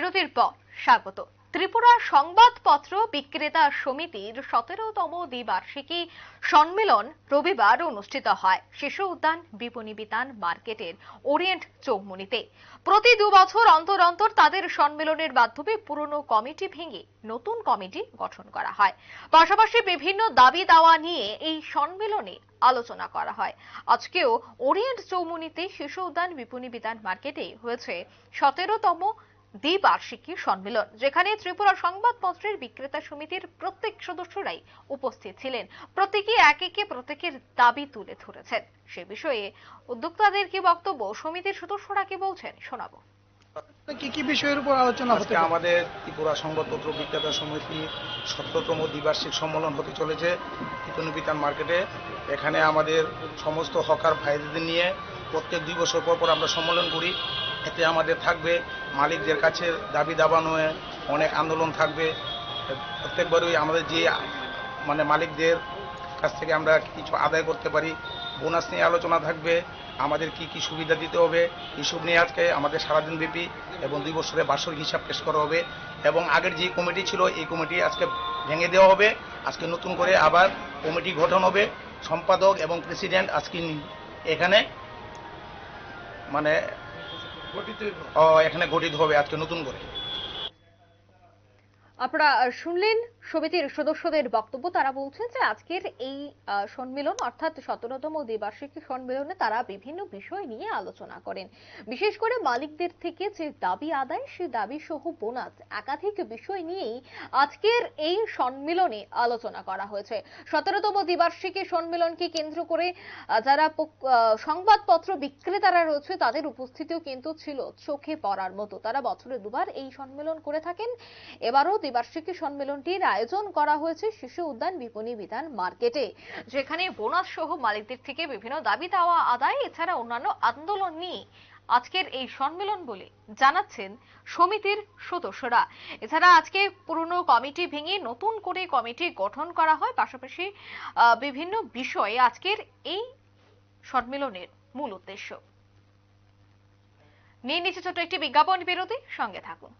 বিরতির পর স্বাগত। ত্রিপুরা সংবাদপত্র বিক্রেতা সমিতির সতেরোতম দ্বিবার্ষিকী সম্মেলন রবিবার অনুষ্ঠিত হয়। শিশু উদ্যান, বিপণী বিতান, মার্কেটের ওরিয়েন্ট চৌমুনিতে। প্রতি দু বছর অন্তর অন্তর তাদের সম্মেলনের মাধ্যমে পুরনো কমিটি ভেঙে নতুন কমিটি গঠন করা হয়। পাশাপাশি বিভিন্ন দাবি দাওয়া নিয়ে এই সম্মেলনে আলোচনা করা হয়। আজকেও ওরিয়েন্ট চৌমুনিতে শিশু উদ্যান, বিপণী বিতান, মার্কেটে হয়েছে সতেরোতম দ্বিবার্ষিকী সম্মেলন যেখানে ত্রিপুরা সংবাদপত্রের বিক্রেতা সমিতির প্রত্যেক সদস্যরাই উপস্থিত ছিলেন। প্রত্যেকে এক একে প্রত্যেকের দাবি তুলে ধরেছেন। সে বিষয়ে উদ্যোক্তাদের কি বক্তব্য? সমিতির সদস্যরা কি বলছেন? শোনাবো। কি কি বিষয়ের উপর আলোচনা পারে? আমাদের ত্রিপুরা সংবাদপত্র বিক্রেতা সমিতির সতেরোতম দ্বিবার্ষিক সম্মেলন হতে চলেছে বিতান মার্কেটে। এখানে আমাদের সমস্ত হকার ভাইদের নিয়ে প্রত্যেক দুই বছর পর পর আমরা সম্মেলন করি। এতে আমাদের থাকবে মালিকদের কাছে দাবি দাবানো অনেক আন্দোলন থাকবে। প্রত্যেকবারই আমাদের যে মানে মালিকদের কাছ থেকে আমরা কিছু আদায় করতে পারি, বোনাস নিয়ে আলোচনা থাকবে, আমাদের কি কি সুবিধা দিতে হবে এইসব নিয়ে আজকে আমাদের সারাদিন ব্যাপী এবং দুই বছরের বার্ষিক হিসাব পেশ করা হবে এবং আগের যে কমিটি ছিল, এই কমিটি আজকে ভেঙে দেওয়া হবে। আজকে নতুন করে আবার কমিটি গঠন হবে। সম্পাদক এবং প্রেসিডেন্ট আজকে এখানে মানে ও, এখানে গঠিত হবে আজকে নতুন করে। আপনারা শুনলেন সমিতির সদস্যদের বক্তব্য। তারা বলছেন যে আজকের এই সম্মেলন, অর্থাৎ সতেরোতম দ্বিবার্ষিকী সম্মেলনে তারা বিভিন্ন বিষয় নিয়ে আলোচনা করেন। বিশেষ করে মালিকদের থেকে যে দাবি আদায় সেই দাবি সহ বোনাস, একাধিক বিষয় নিয়েই আজকের এই সম্মেলনে আলোচনা করা হয়েছে। সতেরোতম দ্বিবার্ষিকী সম্মেলনকে কেন্দ্র করে যারা সংবাদপত্র বিক্রেতারা রয়েছে, তাদের উপস্থিতিও কিন্তু ছিল চোখে পড়ার মতো। তারা বছরে দুবার এই সম্মেলন করে থাকেন। এবারও দ্বিবার্ষিকী সম্মেলনটির আয়োজন করা হয়েছে শিশু উদ্যান বিপণী বিধান মার্কেটে, যেখানে বোনাস সহ মালিকদের থেকে বিভিন্ন দাবি দাওয়া আদায়, এছাড়া অন্যান্য আন্দোলন নিয়ে আজকের এই সম্মেলন বলে জানাচ্ছেন সমিতির সদস্যরা। এছাড়া আজকে পুরনো কমিটি ভেঙে নতুন করে কমিটি গঠন করা হয়। পাশাপাশি বিভিন্ন বিষয়ে আজকের এই সম্মেলনের মূল উদ্দেশ্য। নিয়ে নিচ্ছে ছোট একটি বিজ্ঞাপন বিরতি, সঙ্গে থাকুন।